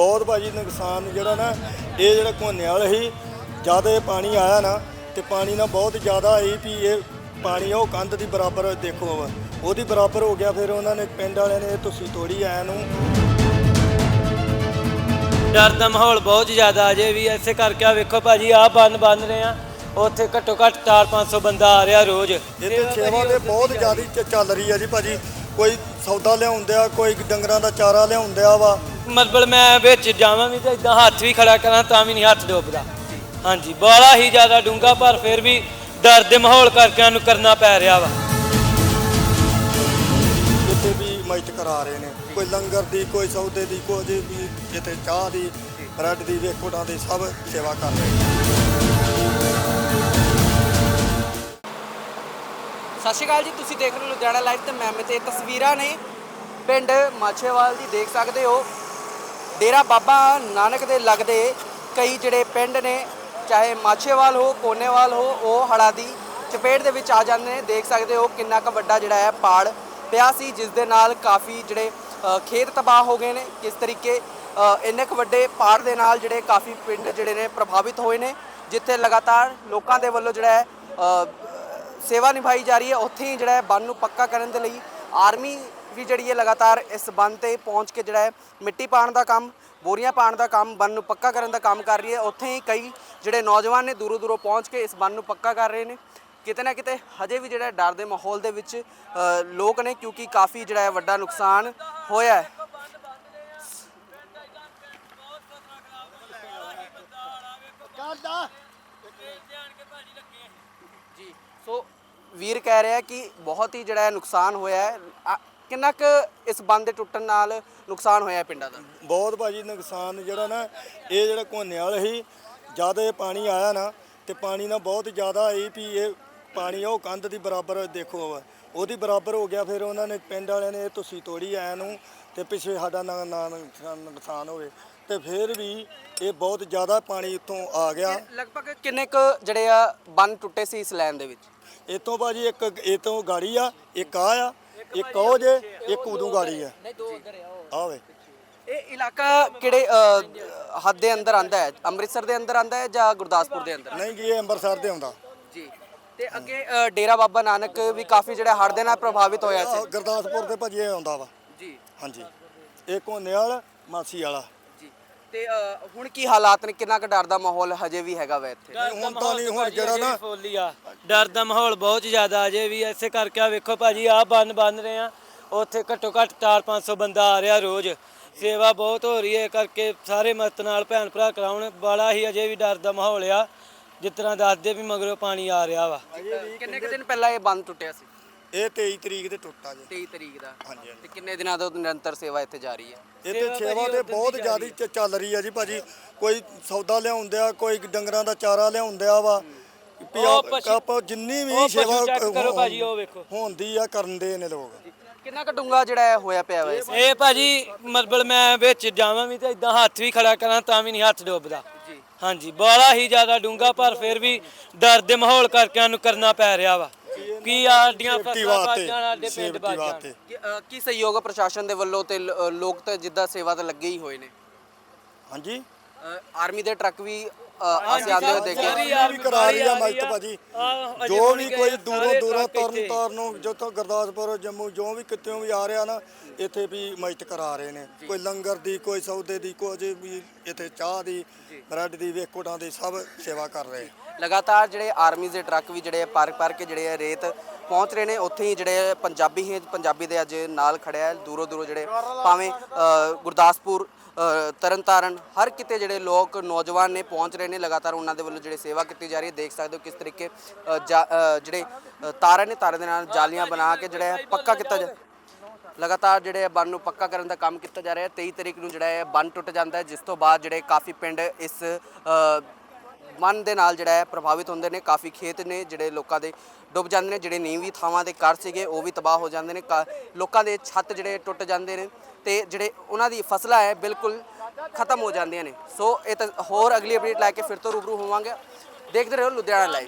ਬਹੁਤ ਭਾਜੀ ਨੁਕਸਾਨ ਜਿਹੜਾ ਨਾ ਇਹ ਜਿਹੜਾ ਕੋਨੇ ਵਾਲਾ ਸੀ ਜ਼ਿਆਦਾ ਪਾਣੀ ਆਇਆ ਨਾ ਤੇ ਪਾਣੀ ਨਾ ਬਹੁਤ ਜ਼ਿਆਦਾ ਆਈ ਵੀ ਇਹ ਪਾਣੀ ਉਹ ਕੰਧ ਦੀ ਬਰਾਬਰ ਦੇਖੋ ਉਹਦੀ ਬਰਾਬਰ ਹੋ ਗਿਆ ਫਿਰ ਉਹਨਾਂ ਨੇ ਪਿੰਡ ਵਾਲਿਆਂ ਨੇ ਇਹ ਤੁਸੀਂ ਤੋੜੀ ਆਇਆ ਨੂੰ। ਡਰ ਦਾ ਮਾਹੌਲ ਬਹੁਤ ਜ਼ਿਆਦਾ ਅਜੇ ਵੀ ਐਸੇ ਕਰਕੇ ਆ ਵੇਖੋ ਭਾਜੀ ਆ ਬੰਨ ਬੰਨ ਰਹੇ ਆ ਉੱਥੇ ਘੱਟੋ ਘੱਟ 4-500 ਬੰਦਾ ਆ ਰਿਹਾ ਰੋਜ਼। ਇੱਥੇ ਸੇਵਾ ਤੇ ਬਹੁਤ ਜ਼ਿਆਦਾ ਚੱਲ ਰਹੀ ਹੈ ਜੀ ਭਾਜੀ ਕੋਈ ਸੌਦਾ ਲਿਆਉਂਦਿਆ ਕੋਈ ਡੰਗਰਾਂ ਦਾ ਚਾਰਾ ਲਿਆਉਂਦਿਆ ਵਾ ਮਤਲਬ ਮੈਂ ਵਿੱਚ ਜਾਵਾਂ ਵੀ ਤਾਂ ਇਦਾਂ ਹੱਥ ਵੀ ਖੜਾ ਕਰਾਂ ਤਾਂ ਵੀ ਨਹੀਂ ਹੱਥ ਡੁੱਬਦਾ। ਹਾਂਜੀ ਬੜਾ ਹੀ ਜ਼ਿਆਦਾ ਡੂੰਗਾ ਪਰ ਫਿਰ ਵੀ ਡਰ ਦੇ ਮਾਹੌਲ ਕਰਕੇ ਸਾਨੂੰ ਕਰਨਾ ਪੈ ਰਿਹਾ ਵਾ। ਜਿੱਥੇ ਵੀ ਮਦਦ ਕਰਾ ਰਹੇ ਨੇ ਕੋਈ ਲੰਗਰ ਦੀ ਕੋਈ ਸੌਦੇ ਦੀ ਕੋਈ ਵੀ ਜਿੱਥੇ ਚਾਹ ਦੀ ਬ੍ਰੈਡ ਦੀ ਵੇਖੋਟਾਂ ਦੀ ਸਭ ਸੇਵਾ ਕਰ ਰਹੇ ਨੇ। ਸਤਿ ਸ਼੍ਰੀ ਅਕਾਲ ਜੀ ਤੁਸੀਂ ਦੇਖ ਰਹੇ ਹੋ ਲੁਧਿਆਣਾ ਲਾਈਵ ਤੇ ਮੈਂ ਤੇ ਤਸਵੀਰਾਂ ਨੇ ਪਿੰਡ ਮਾਛੇਵਾਲ ਦੀ ਦੇਖ ਸਕਦੇ ਹੋ। ਡੇਰਾ ਬਾਬਾ ਨਾਨਕ ਦੇ ਲੱਗਦੇ ਕਈ ਜਿਹੜੇ ਪਿੰਡ ਨੇ, ਚਾਹੇ ਮਾਛੇਵਾਲ ਹੋ, ਕੋਨੇਵਾਲ ਹੋ, ਉਹ ਹੜਾ ਦੀ ਚਪੇਟ ਦੇ ਵਿੱਚ ਆ ਜਾਂਦੇ ਨੇ। ਦੇਖ ਸਕਦੇ ਹੋ ਕਿੰਨਾ ਕੁ ਵੱਡਾ ਜਿਹੜਾ ਹੈ ਪਾੜ ਪਿਆ ਸੀ, ਜਿਸ ਦੇ ਨਾਲ ਕਾਫੀ ਜਿਹੜੇ ਖੇਤ ਤਬਾਹ ਹੋ ਗਏ ਨੇ। ਕਿਸ ਤਰੀਕੇ ਇੰਨੇ ਕੁ ਵੱਡੇ ਪਾੜ ਦੇ ਨਾਲ ਜਿਹੜੇ ਕਾਫੀ ਪਿੰਡ ਜਿਹੜੇ ਨੇ ਪ੍ਰਭਾਵਿਤ ਹੋਏ ਨੇ, ਜਿੱਥੇ ਲਗਾਤਾਰ ਲੋਕਾਂ ਦੇ ਵੱਲੋਂ ਜਿਹੜਾ ਹੈ ਸੇਵਾ ਨਿਭਾਈ ਜਾ ਰਹੀ ਹੈ। ਉੱਥੇ ਹੀ ਜਿਹੜਾ ਹੈ ਬੰਨ ਨੂੰ ਪੱਕਾ ਕਰਨ ਦੇ ਲਈ ਆਰਮੀ ਵੀ ਜਿਹੜੀ ਹੈ ਲਗਾਤਾਰ ਇਸ ਬੰਨ ਤੇ ਪਹੁੰਚ ਕੇ ਜਿਹੜਾ ਹੈ ਮਿੱਟੀ ਪਾਣ ਦਾ ਕੰਮ ਬੋਰੀਆਂ ਪਾਣ ਦਾ ਕੰਮ ਬੰਨ ਨੂੰ ਪੱਕਾ ਕਰਨ ਦਾ ਕੰਮ ਕਰ ਰਹੀ ਹੈ। ਉੱਥੇ ਹੀ ਕਈ ਜਿਹੜੇ ਨੌਜਵਾਨ ਨੇ ਦੂਰੋਂ ਦੂਰੋਂ ਪਹੁੰਚ ਕੇ ਇਸ ਬੰਨ ਨੂੰ ਪੱਕਾ ਕਰ ਰਹੇ ਨੇ। ਕਿਤੇ ਨਾ ਕਿਤੇ ਹਜੇ ਵੀ ਜਿਹੜਾ ਡਰ ਦੇ ਮਾਹੌਲ ਦੇ ਵਿੱਚ ਲੋਕ ਨੇ ਕਿਉਂਕਿ ਕਾਫੀ ਜਿਹੜਾ ਹੈ ਵੱਡਾ ਨੁਕਸਾਨ ਹੋਇਆ ਹੈ। ਜੀ ਸੋ ਵੀਰ ਕਹਿ ਰਿਹਾ ਕਿ ਬਹੁਤ ਹੀ ਜਿਹੜਾ ਹੈ ਨੁਕਸਾਨ ਹੋਇਆ ਹੈ। ਕਿੰਨਾ ਕੁ ਇਸ ਬੰਦ ਦੇ ਟੁੱਟਣ ਨਾਲ ਨੁਕਸਾਨ ਹੋਇਆ ਹੈ ਪਿੰਡਾਂ ਦਾ? ਬਹੁਤ ਭਾਜੀ ਨੁਕਸਾਨ ਜਿਹੜਾ ਨਾ ਇਹ ਜਿਹੜਾ ਕੋਨੇ ਵਾਲਾ ਸੀ ਜ਼ਿਆਦਾ ਇਹ ਪਾਣੀ ਆਇਆ ਨਾ ਤੇ ਪਾਣੀ ਨਾ ਬਹੁਤ ਜ਼ਿਆਦਾ ਆਈ ਵੀ ਇਹ ਪਾਣੀ ਉਹ ਕੰਧ ਦੀ ਬਰਾਬਰ ਦੇਖੋ ਉਹਦੀ ਬਰਾਬਰ ਹੋ ਗਿਆ ਫਿਰ ਉਹਨਾਂ ਨੇ ਪਿੰਡ ਵਾਲਿਆਂ ਨੇ ਇਹ ਤੁਸੀਂ ਤੋੜੀ ਆਇਆ ਨੂੰ ਤੇ ਪਿੱਛੇ ਸਾਡਾ ਨਾ ਨਾ ਨੁਕਸਾਨ ਨੁਕਸਾਨ ਹੋਵੇ ਤੇ ਫਿਰ ਵੀ ਇਹ ਬਹੁਤ ਜ਼ਿਆਦਾ ਪਾਣੀ ਇੱਥੋਂ ਆ ਗਿਆ। ਲਗਭਗ ਕਿੰਨੇ ਕੁ ਜਿਹੜੇ ਆ ਬੰਨ ਟੁੱਟੇ ਸੀ ਇਸ ਲਾਈਨ ਦੇ ਵਿੱਚ? ਇਤੋਂ ਭਾਜੀ ਇੱਕ ਇਤੋਂ ਗਾੜੀ ਆ ਇੱਕ ਆ ਆ ਇੱਕ ਉਹ ਜੇ ਇੱਕ ਉਦੋਂ ਗਾੜੀ ਆ। ਨਹੀਂ ਦੋ ਉਧਰ ਆ ਆਵੇ ਇਹ ਇਲਾਕਾ ਕਿਹੜੇ ਅ, ਹੱਦ ਦੇ ਅੰਦਰ ਆਂਦਾ ਹੈ? ਅੰਮ੍ਰਿਤਸਰ ਦੇ ਅੰਦਰ ਆਂਦਾ ਹੈ ਜਾਂ ਗੁਰਦਾਸਪੁਰ ਦੇ ਅੰਦਰ? ਨਹੀਂ ਜੀ ਇਹ ਅੰਮ੍ਰਿਤਸਰ ਦੇ ਆਉਂਦਾ। ਜੀ। ਤੇ ਅੱਗੇ ਅ, ਡੇਰਾ ਬਾਬਾ ਨਾਨਕ ਵੀ ਕਾਫੀ ਜਿਹੜਾ ਹੜ੍ਹ ਦੇ ਨਾਲ ਪ੍ਰਭਾਵਿਤ ਹੋਇਆ ਆਹ, ਸੀ। ਗੁਰਦਾਸਪੁਰ ਦੇ ਭਾਜੀ ਇਹ ਆਉਂਦਾ ਵਾ। ਜੀ। ਹਾਂਜੀ। ਇਹ ਕੋਨੇ ਵਾਲਾ ਮਾਸੀ ਵਾਲਾ। ਜੀ। ਤੇ ਅ, ਹੁਣ ਕੀ ਹਾਲਾਤ ਨੇ? ਕਿੰਨਾ ਕੁ ਡਰ ਦਾ ਮਾਹੌਲ ਹਜੇ ਵੀ ਹੈਗਾ ਵਾ ਇੱਥੇ? ਹੁਣ ਤਾਂ ਨਹੀਂ, ਹੁਣ ਜਿਹੜਾ ਨਾ- ਡਰ ਦਾ ਮਾਹੌਲ ਬਹੁਤ ਜ਼ਿਆਦਾ ਅਜੇ ਵੀ ਐਸੇ ਕਰਕੇ ਆ ਵੇਖੋ ਭਾਜੀ ਆ ਬੰਨ ਬੰਨ ਰਹੇ ਆ। ਉੱਥੇ ਘੱਟੋ ਘੱਟ 4-500 ਬੰਦਾ ਆ ਰਿਹਾ ਰੋਜ਼। ਸੇਵਾ ਬਹੁਤ ਹੋ ਰਹੀ ਹੈ ਕਰਕੇ ਸਾਰੇ ਮਤ ਨਾਲ ਭੈਣ ਭਰਾ ਕਰਾਉਣ। ਬੜਾ ਹੀ ਅਜੇ ਵੀ ਡਰ ਦਾ ਮਾਹੌਲ ਆ। ਜਿਸ ਤਰ੍ਹਾਂ ਦੱਸਦੇ ਵੀ ਮਗਰੋਂ ਪਾਣੀ ਆ ਰਿਹਾ ਵਾ। ਕਿੰਨੇ ਕੁ ਦਿਨ ਪਹਿਲਾਂ ਇਹ ਬੰਦ ਟੁੱਟਿਆ ਸੀ? ਇਹ 23 ਤਰੀਕ ਦੇ ਟੁੱਟਾ ਜੇ। 23 ਤਰੀਕ ਦਾ। ਹਾਂਜੀ ਤੇ ਕਿੰਨੇ ਦਿਨਾਂ ਤੋਂ ਨਿਰੰਤਰ ਸੇਵਾ ਇੱਥੇ ਜਾਰੀ ਹੈ? ਇਹ ਸੇਵਾ ਤੇ ਸੇਵਾ ਤੇ ਬਹੁਤ ਜ਼ਿਆਦਾ ਚੱਲ ਰਹੀ ਆ ਜੀ ਭਾਜੀ। ਕੋਈ ਸੌਦਾ ਲਿਆਉਂਦਿਆ ਕੋਈ ਡੰਗਰਾਂ ਦਾ ਚਾਰਾ ਲਿਆਉਂਦਿਆ ਵਾ ਵੀ। ਉਹ ਪਸ਼ੂ- ਆਪ ਜਿੰਨੀ ਉਹ ਵੀ ਪਸ਼ੂ ਸੇਵਾ check ਕਰੋ ਭਾਜੀ, ਉਹ ਵੇਖੋ। ਹੁੰਦੀ ਆ ਕਰਨ ਦੇ ਨੇ ਲੋਕ। ਕਿੰਨਾ ਕੁ ਡੂੰਗਾ ਜਿਹੜਾ ਹੈ ਹੋਇਆ ਪਿਆ ਵਾ ਇਸ ਇਹ ਭਾਜੀ ਮਤਲਬ ਮੈਂ ਵਿੱਚ ਜਾਵਾਂ ਵੀ ਤਾਂ ਇਦਾਂ ਹੱਥ ਵੀ ਖੜਾ ਕਰਾਂ ਤਾਂ ਵੀ ਨਹੀਂ ਹੱਥ ਡੁੱਬਦਾ। ਜੀ। ਹਾਂਜੀ ਬੜਾ ਹੀ ਜ਼ਿਆਦਾ ਡੂੰਗਾ ਪਰ ਫਿਰ ਵੀ ਡਰ ਦੇ ਮਾਹੌਲ ਕਰਕੇ ਸਾਨੂੰ ਕਰਨਾ ਪੈ ਰਿਹਾ ਵਾ। ਕੀ ਆਡੀਆਂ ਸੇਫਟੀ ਫਸਲਾਂ ਵਾਸਤੇ ਬਾਜਾਂ ਸਾਡੇ ਪਿੰਡ ਸੇਫਟੀ ਬਾਜਾਂ ਵਾਸਤੇ। ਕੀ ਅ, ਕੀ ਸਹਿਯੋਗ ਆ ਪ੍ਰਸ਼ਾਸਨ ਦੇ ਵੱਲੋਂ ਤੇ ਲ- ਅ, ਲੋਕ ਤਾਂ ਜਿੱਦਾਂ ਸੇਵਾ ਤੇ ਲੱਗੇ ਹੀ ਹੋਏ ਨੇ? ਹਾਂਜੀ। ਅ, ਆਰਮੀ ਦੇ ਟਰੱਕ ਵੀ ਅਸੀਂ ਆਉਂਦੇ ਹੋਏ ਦੇਖੇ ਸਾਰੀ ਵੀ ਕਰਾ ਰਹੀ ਆ ਆ। ਭਾਜੀ। ਜੋ ਵੀ ਕੋਈ ਦੂਰੋਂ ਦੂਰੋਂ ਤਰਨ। ਤਾਰਨ ਨੂੰ ਜਿੱਥੋਂ ਗੁਰਦਾਸਪੁਰ ਜੰਮੂ ਜੋ ਵੀ ਕਿਤੇੋਂ ਵੀ ਆ ਰਿਹਾ ਨਾ ਇੱਥੇ ਵੀ ਮਦਦ ਕਰਾ ਰਹੇ ਨੇ। ਕੋਈ ਲੰਗਰ ਦੀ ਕੋਈ ਸੌਦੇ ਦੀ ਕੋਈ ਵੀ ਇੱਥੇ ਚਾਹ ਦੀ ਬ੍ਰੈਡ ਦੀ ਵੇਖੋਟਾਂ ਦੀ ਸਭ ਸੇਵਾ ਕਰ ਰਹੇ। ਲਗਾਤਾਰ ਜਿਹੜੇ ਆਰਮੀ ਦੇ ਟਰੱਕ ਵੀ ਜਿਹੜੇ ਪਰ ਪਰ ਕੇ ਜਿਹੜੇ ਆ ਰੇਤ ਪਹੁੰਚ ਰਹੇ ਨੇ ਉੱਥੇ ਹੀ ਜਿਹੜੇ ਪੰਜਾਬੀ ਹੈ ਪੰਜਾਬੀ ਦੇ ਅੱਜ ਨਾਲ ਖੜਿਆ ਦੂਰੋਂ ਦੂਰੋਂ ਜਿਹੜੇ ਭਾਵੇਂ ਗੁਰਦਾਸਪੁਰ ਤਰਨਤਾਰਨ, ਹਰ ਕਿਤੇ ਜਿਹੜੇ ਲੋਕ, ਨੌਜਵਾਨ ਨੇ ਪਹੁੰਚ ਰਹੇ ਨੇ, ਲਗਾਤਾਰ ਉਹਨਾਂ ਦੇ ਵੱਲੋਂ ਜਿਹੜੇ ਸੇਵਾ ਕੀਤੀ ਜਾ ਰਹੀ ਹੈ, ਦੇਖ ਸਕਦੇ ਹੋ ਕਿਸ ਤਰੀਕੇ ਜਿਹੜੇ ਤਾਰਾਂ ਨੇ, ਤਾਰਾਂ ਦੇ ਨਾਲ ਜਾਲੀਆਂ ਬਣਾ ਕੇ ਜਿਹੜਾ ਪੱਕਾ ਕੀਤਾ ਜਾ, ਲਗਾਤਾਰ ਜਿਹੜੇ ਬੰਨ ਨੂੰ ਪੱਕਾ ਕਰਨ ਦਾ ਕੰਮ ਕੀਤਾ ਜਾ ਰਿਹਾ ਹੈ। 23 ਤਰੀਕ ਨੂੰ ਜਿਹੜਾ ਹੈ ਬੰਨ ਟੁੱਟ ਜਾਂਦਾ ਹੈ, ਜਿਸ ਤੋਂ ਬਾਅਦ ਜਿਹੜੇ ਕਾਫੀ ਪਿੰਡ ਇਸ ਅ, ਮਨ ਦੇ ਨਾਲ ਜਿਹੜਾ ਹੈ ਪ੍ਰਭਾਵਿਤ ਹੁੰਦੇ ਨੇ ਕਾਫੀ ਖੇਤ ਨੇ ਜਿਹੜੇ ਲੋਕਾਂ ਦੇ ਡੁੱਬ ਜਾਂਦੇ ਨੇ ਜਿਹੜੇ ਨੀਵੀਂ ਥਾਵਾਂ ਦੇ ਘਰ ਸੀਗੇ ਉਹ ਵੀ ਤਬਾਹ ਹੋ ਜਾਂਦੇ ਨੇ ਕਾ- ਲੋਕਾਂ ਦੇ ਛੱਤ ਜਿਹੜੇ ਟੁੱਟ ਜਾਂਦੇ ਨੇ ਤੇ ਜਿਹੜੇ ਉਹਨਾਂ ਦੀ ਫਸਲਾਂ ਹੈ ਬਿਲਕੁਲ ਖਤਮ ਹੋ ਜਾਂਦੀਆਂ ਨੇ। ਸੋ ਇਹ ਤਾਂ ਹੋਰ ਅਗਲੀ ਅਪਡੇਟ ਲੈ ਕੇ ਫਿਰ ਤੋਂ ਰੂਬਰੂ ਹੋਵਾਂਗੇ। ਦੇਖਦੇ ਰਹੋ ਲੁਧਿਆਣਾ ਲਾਈਵ